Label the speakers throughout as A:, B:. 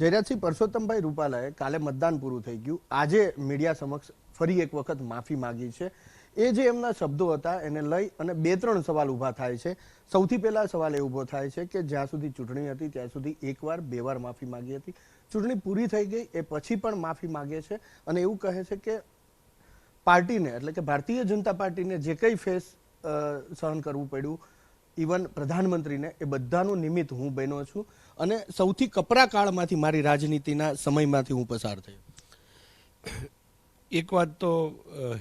A: જયરાજસિંહ પરસોત્તમભાઈ રૂપાલાએ કાલે મતદાન પૂરું થઈ ગયું. આજે મીડિયા સમક્ષ ફરી એક વખત માફી માંગી છે. એ જે એમના શબ્દો હતા, એને લઈ અને બે ત્રણ સવાલ ઊભા થાય છે. સૌથી પહેલા સવાલ એ ઊભો થાય છે કે જ્યાં સુધી ચૂંટણી હતી, ત્યાં સુધી એકવાર, બે વાર માફી માંગી હતી. ચૂંટણી પૂરી થઈ ગઈ, એ પછી પણ માફી માગે છે અને એવું કહે છે કે પાર્ટીને, એટલે કે ભારતીય જનતા પાર્ટીને જે કંઈ ફેસ સહન કરવું પડ્યું ઇવન પ્રધાનમંત્રીને, એ બધાનું નિમિત્ત હું બન્યો છું અને સૌથી કપરા કાળમાંથી મારી રાજનીતિના સમયમાંથી હું પસાર થયો.
B: એક વાત તો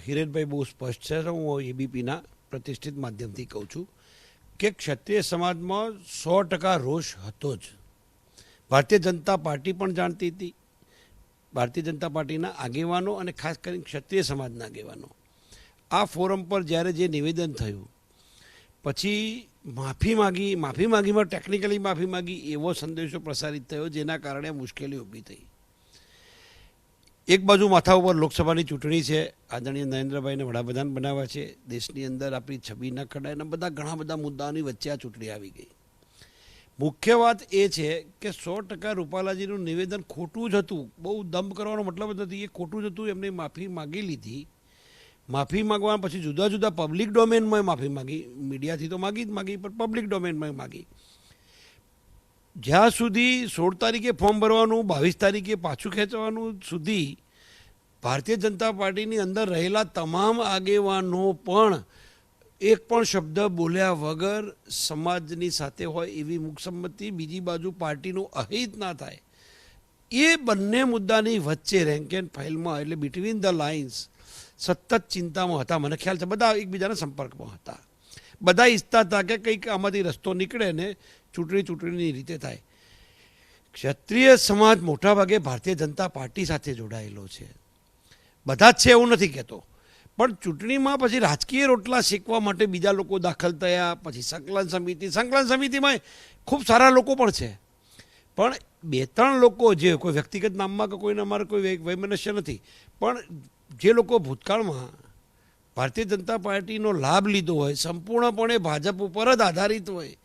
B: હિરેનભાઈ બહુ સ્પષ્ટ છે હું એબીપીના પ્રતિષ્ઠિત માધ્યમથી કહું છું કે ક્ષત્રિય સમાજમાં સો ટકા રોષ હતો જ. ભારતીય જનતા પાર્ટી પણ જાણતી હતી. ભારતીય જનતા પાર્ટીના આગેવાનો અને ખાસ કરીને ક્ષત્રિય સમાજના આગેવાનો. આ ફોરમ પર જ્યારે જે નિવેદન થયું, પછી માફી માગી, માફી માગીમાં ટેકનિકલી માફી માગી એવો સંદેશો પ્રસારિત થયો જેના કારણે મુશ્કેલી ઊભી થઈ. એક બાજુ માથા ઉપર લોકસભાની ચૂંટણી છે, આદરણીય નરેન્દ્રભાઈને વડાપ્રધાન બનાવ્યા છે, દેશની અંદર આપણી છબી ન ખડાય અને બધા ઘણા બધા મુદ્દાઓની વચ્ચે આ ચૂંટણી આવી ગઈ. મુખ્ય વાત એ છે કે સો ટકા રૂપાલાજીનું નિવેદન ખોટું જ હતું. બહુ દંભ કરવાનો મતલબ જ નથી. એ ખોટું જ હતું, એમને માફી માગી લીધી. માફી માગવા પછી જુદા જુદા પબ્લિક ડોમેનમાં માફી માગી. મીડિયાથી તો માગી જ માગી, પણ પબ્લિક ડોમેનમાં માગી. જ્યાં સુધી સોળ તારીખે ફોર્મ ભરવાનું, બાવીસ તારીખે પાછું ખેંચવાનું સુધી ભારતીય જનતા પાર્ટીની અંદર રહેલા તમામ આગેવાનો પણ એક પણ શબ્દ બોલ્યા વગર સમાજની સાથે હોય એવી મુખસંમતિ બીજી બાજુ પાર્ટીનું અહિત ના થાય. એ બંને મુદ્દાની વચ્ચે રેન્ક એન્ડ ફાઇલમાં એટલે બિટવીન ધ લાઇન્સ સતત ચિંતામાં હતા. મને ખ્યાલ છે, બધા એકબીજાના સંપર્કમાં હતા. બધા ઈચ્છતા હતા કે કંઈક આમાંથી રસ્તો નીકળે ને ચૂંટણી ચૂંટણીની રીતે થાય. ક્ષત્રિય સમાજ મોટાભાગે ભારતીય જનતા પાર્ટી સાથે જોડાયેલો છે. બધા જ છે એવું નથી કહેતો. પણ ચૂંટણીમાં પછી રાજકીય રોટલા શીખવા માટે બીજા લોકો દાખલ થયા, પછી સંકલન સમિતિ, સંકલન સમિતિમાં ખૂબ સારા લોકો પણ છે. પણ બે ત્રણ લોકો જે કોઈ વ્યક્તિગત નામમાં કે કોઈને અમારે કોઈ વૈમનસ્ય નથી. પણ જે લોકો ભૂતકાળમાં ભારતીય જનતા પાર્ટીનો લાભ લીધો હોય, સંપૂર્ણપણે ભાજપ ઉપર જ આધારિત હોય,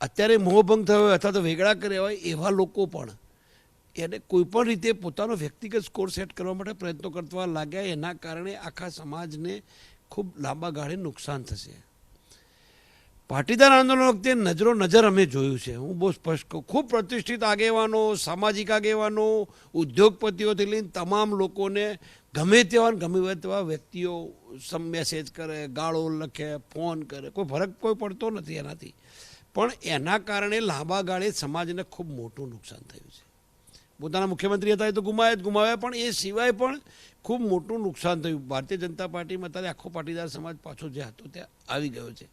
B: અત્યારે મોહભંગ થયો હોય અથવા તો વેગળા કર્યા હોય, એવા લોકો પણ એને કોઈ પણ રીતે પોતાનો વ્યક્તિગત સ્કોર સેટ કરવા માટે પ્રયત્નો કરતા લાગ્યા. એના કારણે આખા સમાજને ખૂબ લાંબા ગાળે નુકસાન થશે. પાટીદાર આંદોલન વખતે નજરો નજર અમે જોયું છે. હું બહુ સ્પષ્ટ કહું, ખૂબ પ્રતિષ્ઠિત આગેવાનો, સામાજિક આગેવાનો, ઉદ્યોગપતિઓથી લઈને તમામ લોકોને ગમે તેવા ગમે તેવા વ્યક્તિઓ સમ મેસેજ કરે, ગાળો લખે ફોન કરે. કોઈ ફરક કોઈ પડતો નથી એનાથી. પણ એના કારણે લાંબા ગાળે સમાજને ખૂબ મોટું નુકસાન થયું છે. પોતાના મુખ્યમંત્રી હતા એ તો ગુમાવ્યા જ ગુમાવ્યા, પણ એ સિવાય પણ ખૂબ મોટું નુકસાન થયું. ભારતીય જનતા પાર્ટીમાં અત્યારે આખો પાટીદાર સમાજ પાછો જે હતો ત્યાં આવી ગયો છે.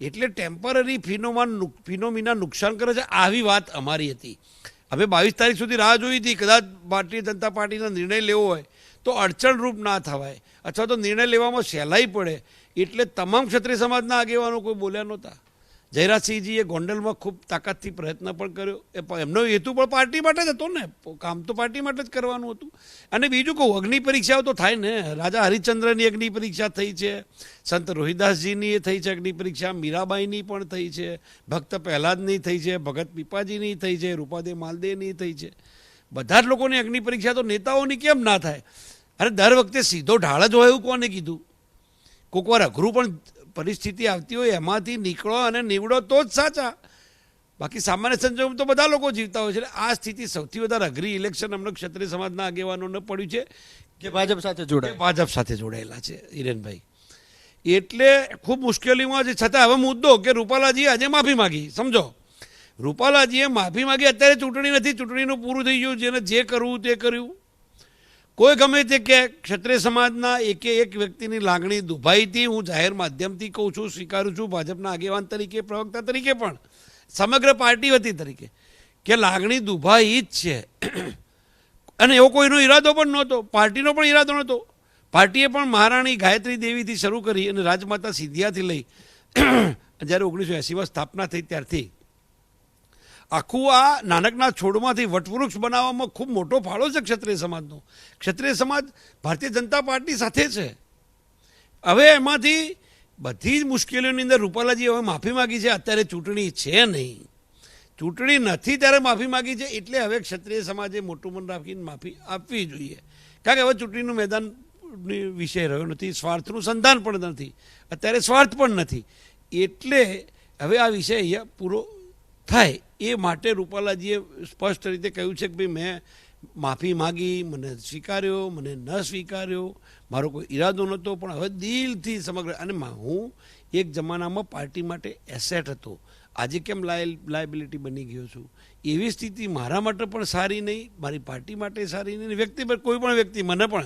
B: એટલે ટેમ્પરરી ફિનોમાન ફિનોમિના નુકસાન કરે છે આવી વાત અમારી હતી. હવે બાવીસ તારીખ સુધી રાહ જોઈ હતી. કદાચ ભારતીય જનતા પાર્ટીનો નિર્ણય લેવો હોય તો અડચણરૂપ ના થવાય અથવા તો નિર્ણય લેવામાં સહેલાઈ પડે. એટલે તમામ ક્ષત્રિય સમાજના આગેવાનો કોઈ બોલ્યા નહોતા. જયરાજસિંહજીએ ગોંડલમાં ખૂબ તાકાતથી પ્રયત્ન પણ કર્યો. એ એમનો હેતુ પણ પાર્ટી માટે જ હતો ને. કામ તો પાર્ટી માટે જ કરવાનું હતું. અને બીજું કહું, અગ્નિ પરીક્ષાઓ તો થાય ને. રાજા હરિશ્ચંદ્રની અગ્નિ પરીક્ષા થઈ છે. સંત રોહિદાસજીની એ થઈ છે અગ્નિ પરીક્ષા. મીરાબાઈની પણ થઈ છે. ભક્ત પ્રહલાદની થઈ છે. ભગત પીપાજીની થઈ છે. રૂપાદે માલદેની થઈ છે. બધા જ લોકોની અગ્નિ પરીક્ષા તો નેતાઓની કેમ ના થાય? અરે દર વખતે સીધો ઢાળ જ હોય એવું કોને કીધું? કોઈક વાર અઘરું પણ પરિસ્થિતિ આવતી હોય એમાંથી નીકળો અને નીવડો તો જ સાચા. બાકી સામાન્ય સંજોગોમાં તો બધા લોકો જીવતા હોય છે. એટલે આ સ્થિતિ સૌથી વધારે અઘરી ઇલેક્શન અમને ક્ષત્રિય સમાજના આગેવાનોને પડ્યું છે.
A: કે ભાજપ સાથે જોડાય
B: ભાજપ સાથે જોડાયેલા છે હિરેનભાઈ. એટલે ખૂબ મુશ્કેલીમાં છે છતાં હવે મુદ્દો કે રૂપાલાજી આજે માફી માગી. સમજો. રૂપાલાજીએ માફી માગી અત્યારે ચૂંટણી નથી. ચૂંટણીનું પૂરું થઈ ગયું જેને જે કરવું તે કર્યું. કોઈ ગમે તે કે ક્ષત્રિય સમાજના એકે એક વ્યક્તિની લાગણી દુભાઈથી હું જાહેર માધ્યમથી કહું છું, સ્વીકારું છું ભાજપના આગેવાન તરીકે, પ્રવક્તા તરીકે પણ, સમગ્ર પાર્ટી વતી તરીકે, કે લાગણી દુભાઈ જ છે. અને એવો કોઈનો ઈરાદો પણ નહોતો, પાર્ટીનો પણ ઈરાદો નહોતો. પાર્ટીએ પણ મહારાણી ગાયત્રી દેવીથી શરૂ કરી અને રાજમાતા સિંધિયાથી લઈ, જ્યારે ઓગણીસો એંસીમાં સ્થાપના થઈ ત્યારથી આખું આ નાનકના છોડમાંથી વટવૃક્ષ બનાવવામાં ખૂબ મોટો ફાળો છે ક્ષત્રિય સમાજનો. ક્ષત્રિય સમાજ ભારતીય જનતા પાર્ટી સાથે છે. હવે એમાંથી બધી જ મુશ્કેલીઓની અંદર રૂપાલાજી હવે માફી માગી છે. અત્યારે ચૂંટણી છે નહીં. ચૂંટણી નથી ત્યારે માફી માગી છે એટલે હવે ક્ષત્રિય સમાજે મોટું મન રાખીને માફી આપવી જોઈએ. કારણ કે હવે ચૂંટણીનું મેદાન વિષય રહ્યો નથી. સ્વાર્થનું સંધાન પણ નથી. અત્યારે સ્વાર્થ પણ નથી. એટલે હવે આ વિષય અહીંયા પૂરો થાય. એ માટે રૂપાલાજીએ સ્પષ્ટ રીતે કહ્યું છે કે ભાઈ મેં માફી માગી, મને સ્વીકાર્યો, મને ન સ્વીકાર્યો, મારો કોઈ ઈરાદો નહોતો, પણ હવે દિલથી સમગ્ર, અને હું એક જમાનામાં પાર્ટી માટે એસેટ હતો. આજે કેમ લાય લાયબિલિટી બની ગયો છું? એવી સ્થિતિ મારા માટે પણ સારી નહીં, મારી પાર્ટી માટે સારી નહીં વ્યક્તિ પર કોઈ પણ વ્યક્તિ, મને પણ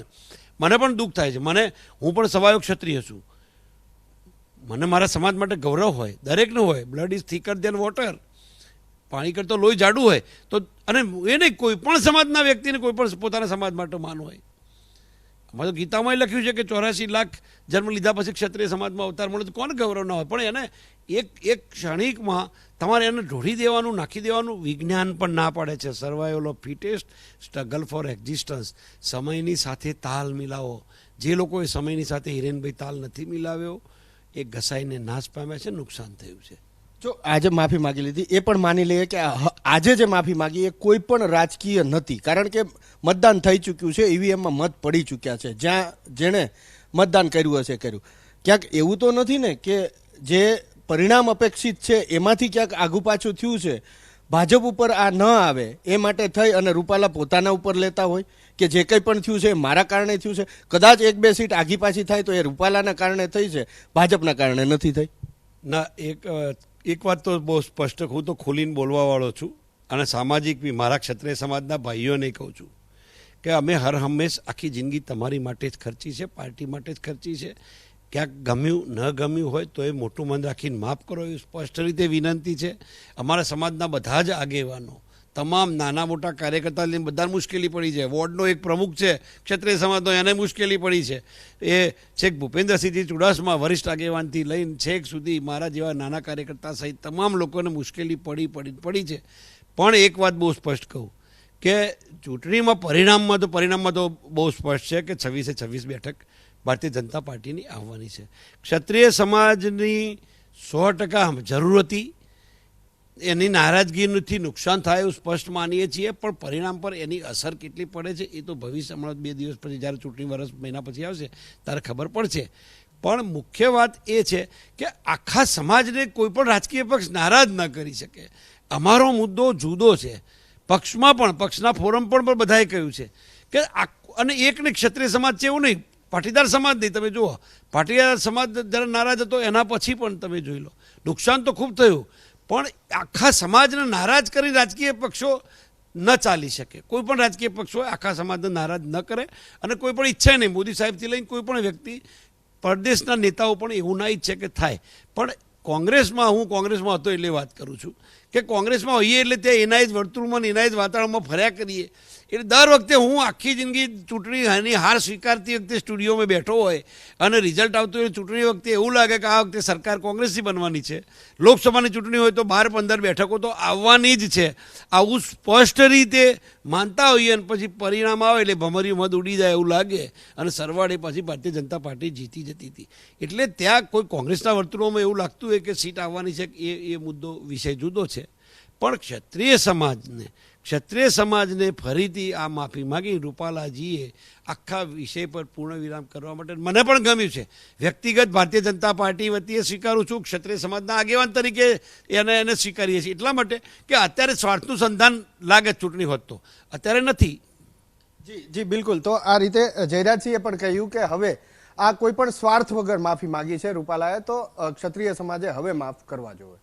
B: મને પણ દુઃખ થાય છે. મને, હું પણ સવાયો ક્ષત્રિય છું. મને મારા સમાજ માટે ગૌરવ હોય, દરેકનું હોય. Blood is thicker than water પાણી કરતો લોહી જાડું હોય. તો અને એ નહીં, કોઈ પણ સમાજના વ્યક્તિને કોઈ પણ પોતાના સમાજ માટે માન હોય. અમારે તો ગીતામાં લખ્યું છે કે ચોરાસી લાખ જન્મ લીધા પછી ક્ષત્રિય સમાજમાં અવતાર મળે તો કોણ ગૌરવ ના હોય? પણ એને એક એક ક્ષણિકમાં તમારે એને ઢોળી દેવાનું, નાખી દેવાનું વિજ્ઞાન પણ ના પાડે છે. Survival of fittest struggle for existence સમયની સાથે તાલ મિલાવો. જે લોકોએ સમયની સાથે હિરેનભાઈ તાલ નથી મિલાવ્યો, એ ઘસાઈને નાશ પામ્યા છે, નુકસાન થયું છે.
A: જો આજે માફી માગી લીધી, એ પણ માની લઈએ કે આજે જે માફી માગી, એ કોઈ પણ રાજકીય નથી. કારણ કે મતદાન થઈ ચૂક્યું છે ઈવીએમમાં મત પડી ચૂક્યા છે. જ્યાં જેણે મતદાન કર્યું હશે કર્યું. ક્યાંક એવું તો નથી ને કે જે પરિણામ અપેક્ષિત છે, એમાંથી ક્યાંક આગુ પાછું થયું છે. ભાજપ ઉપર આ ન આવે, એ માટે થઈ અને રૂપાલા પોતાના ઉપર લેતા હોય, કે જે કંઈ પણ થયું છે, એ મારા કારણે થયું છે. કદાચ એક બે સીટ આગી પાછી થાય તો એ રૂપાલાના કારણે થઈ છે, ભાજપના કારણે નથી થઈ.
B: ના, એક એક વાત તો બહુ સ્પષ્ટ હું તો ખોલીને બોલવાવાળો છું અને સામાજિક બી, મારા ક્ષત્રિય સમાજના ભાઈઓને કહું છું કે અમે હર હંમેશ આખી જિંદગી તમારી માટે જ ખર્ચી છે, પાર્ટી માટે જ ખર્ચી છે. ક્યાંક ગમ્યું, ન ગમ્યું હોય તો એ મોટું મન રાખીને માફ કરો એ સ્પષ્ટ રીતે વિનંતી છે. અમારા સમાજના બધા જ આગેવાનો તમામ નાના મોટા કાર્યકર્તા લઈને બધા મુશ્કેલી પડી છે. વોર્ડનો એક પ્રમુખ છે, ક્ષત્રિય સમાજનો એને મુશ્કેલી પડી છે. એ છેક ભૂપેન્દ્રસિંહજી ચુડાસમા વરિષ્ઠ આગેવાનથી લઈને છેક સુધી મારા જેવા નાના કાર્યકર્તા સહિત તમામ લોકોને મુશ્કેલી પડી પડી પડી છે. પણ એક વાત બહુ સ્પષ્ટ કહું, કે ચૂંટણીમાં પરિણામમાં તો પરિણામમાં તો બહુ સ્પષ્ટ છે કે છવ્વીસે છવ્વીસ બેઠક ભારતીય જનતા પાર્ટીની આવવાની છે. ક્ષત્રિય સમાજની સો ટકા જરૂર હતી એની નારાજગીથી નુકસાન થાય એવું સ્પષ્ટ માનીએ છીએ, પણ પરિણામ પર એની અસર કેટલી પડે છે એ તો ભવિષ્ય બે દિવસ પછી જ્યારે ચૂંટણી વર્ષ મહિના પછી આવશે ત્યારે ખબર પડશે. પણ મુખ્ય વાત એ છે કે આખા સમાજને કોઈ પણ રાજકીય પક્ષ નારાજ ન કરી શકે. અમારો મુદ્દો જુદો છે. પક્ષમાં પણ, પક્ષના ફોરમ પણ બધાએ કહ્યું છે કે અને એક ને ક્ષત્રિય સમાજ છે એવું નહીં, પાટીદાર સમાજ નહીં. તમે જુઓ, પાટીદાર સમાજ જ્યારે નારાજ હતો એના પછી પણ તમે જોઈ લો. નુકસાન તો ખૂબ થયું પણ આખા સમાજને નારાજ કરી રાજકીય પક્ષો ન ચાલી શકે. કોઈ પણ રાજકીય પક્ષો આખા સમાજને નારાજ ન કરે અને કોઈ પણ ઈચ્છે નહીં. મોદી સાહેબથી લઈને કોઈ પણ વ્યક્તિ, પરદેશના નેતાઓ પણ એવું ના ઈચ્છે કે થાય. પણ કોંગ્રેસમાં હું કોંગ્રેસમાં હતો એટલે વાત કરું છું કે કોંગ્રેસમાં હોઈએ એટલે તે એના જ વર્તુળમાં એના જ વાતાવરણમાં ફર્યા કરીએ. એટલે દર વખતે હું આખી જિંદગી ચૂંટણી એની હાર સ્વીકારતી વખતે સ્ટુડિયોમાં બેઠો હોય અને રિઝલ્ટ આવતું હોય ચૂંટણી વખતે એવું લાગે કે આ વખતે સરકાર કોંગ્રેસથી બનવાની છે. લોકસભાની ચૂંટણી હોય તો બાર પંદર બેઠકો તો આવવાની જ છે. આવું સ્પષ્ટ રીતે માનતા હોઈએ અને પછી પરિણામ આવે એટલે ભમરી મત ઉડી જાય એવું લાગે અને સરવાળે પછી ભારતીય જનતા પાર્ટી જીતી જતી હતી. એટલે ત્યાં કોઈ કોંગ્રેસના વર્તુળોમાં એવું લાગતું હોય કે સીટ આવવાની છે એ એ મુદ્દો વિષય જુદો છે. પણ ક્ષત્રિય સમાજને ક્ષત્રિય સમાજને ફરીથી આ માફી માગી રૂપાલાજીએ આખા વિષય પર પૂર્ણ વિરામ કરવા માટે મને પણ ગમ્યું છે. વ્યક્તિગત ભારતીય જનતા પાર્ટી વતીએ સ્વીકારું છું, ક્ષત્રિય સમાજના આગેવાન તરીકે એને એને સ્વીકારીએ છીએ. એટલા માટે કે અત્યારે સ્વાર્થનું સંધાન લાગે ચૂંટણી હોત તો. અત્યારે નથી.
A: જી જી, બિલકુલ. તો આ રીતે જયરાજસિંહે પણ કહ્યું કે હવે આ કોઈ પણ સ્વાર્થ વગર માફી માગી છે રૂપાલાએ, તો ક્ષત્રિય સમાજે હવે માફ કરવા જોઈએ.